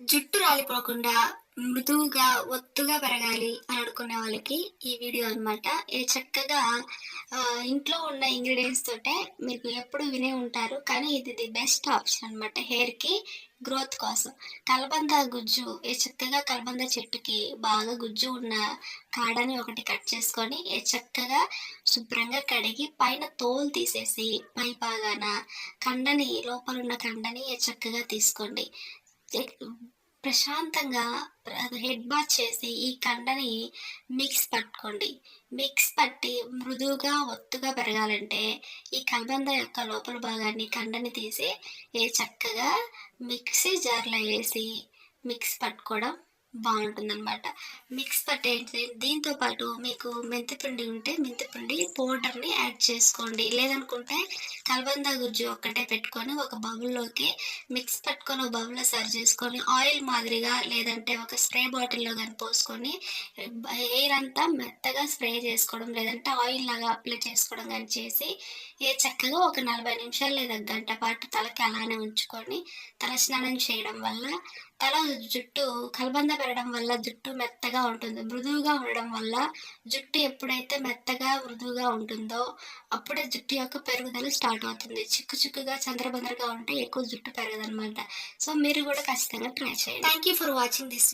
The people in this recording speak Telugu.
జుట్టు రాలిపోకుండా మృదువుగా ఒత్తుగా పెరగాలి అని అనుకునే వాళ్ళకి ఈ వీడియో అనమాట ఇది చక్కగా ఇంట్లో ఉన్న ఇంగ్రీడియంట్స్ తోటే మీకు ఎప్పుడు వినే ఉంటారు. కానీ ఇది ది బెస్ట్ ఆప్షన్ అనమాట హెయిర్కి గ్రోత్ కోసం. కలబంద గుజ్జు ఏ చక్కగా కలబంద చెట్టుకి బాగా గుజ్జు ఉన్న కాడని ఒకటి కట్ చేసుకొని ఏ చక్కగా శుభ్రంగా కడిగి పైన తోలు తీసేసి పై భాగాన కండని లోపల ఉన్న కండని ఏ చక్కగా తీసుకోండి. ప్రశాంతంగా హెడ్ బాత్ చేసి ఈ కండని మిక్స్ పట్టుకోండి. మిక్స్ పట్టి మృదువుగా ఒత్తుగా పెరగాలంటే ఈ కలబంద యొక్క లోపల భాగాన్ని కండని తీసి ఏ చక్కగా మిక్సీ జార్లో వేసి మిక్స్ పట్టుకోవడం బాగుంటుందన్నమాట. మిక్స్ పట్టేసి దీంతో పాటు మీకు మెంతిపిండి ఉంటే మెంతిపిండి పౌడర్ని యాడ్ చేసుకోండి. లేదనుకుంటే కలబంద గుజ్జు ఒక్కటే పెట్టుకొని ఒక బౌల్లోకి మిక్స్ పట్టుకొని ఒక బౌల్లో సర్వ్ చేసుకొని ఆయిల్ మాదిరిగా లేదంటే ఒక స్ప్రే బాటిల్లో కానీ పోసుకొని ఎయిర్ అంతా మెత్తగా స్ప్రే చేసుకోవడం లేదంటే ఆయిల్ లాగా అప్లై చేసుకోవడం కానీ చేసి ఏ చక్కగా ఒక నలభై నిమిషాలు లేదా గంట పాటు తలకి అలానే ఉంచుకొని తల స్నానం చేయడం వల్ల తల జుట్టు కలబంద పెరగడం వల్ల జుట్టు మెత్తగా ఉంటుంది. మృదువుగా ఉండడం వల్ల జుట్టు ఎప్పుడైతే మెత్తగా మృదువుగా ఉంటుందో అప్పుడే జుట్టు యొక్క పెరుగుదల స్టార్ట్ అవుతుంది. చిక్కు చిక్కుగా చంద్రబందరగా ఉంటే ఎక్కువ జుట్టు పెరగదనమాట సో మీరు కూడా ఖచ్చితంగా ట్రై చేయండి. Thank you for watching this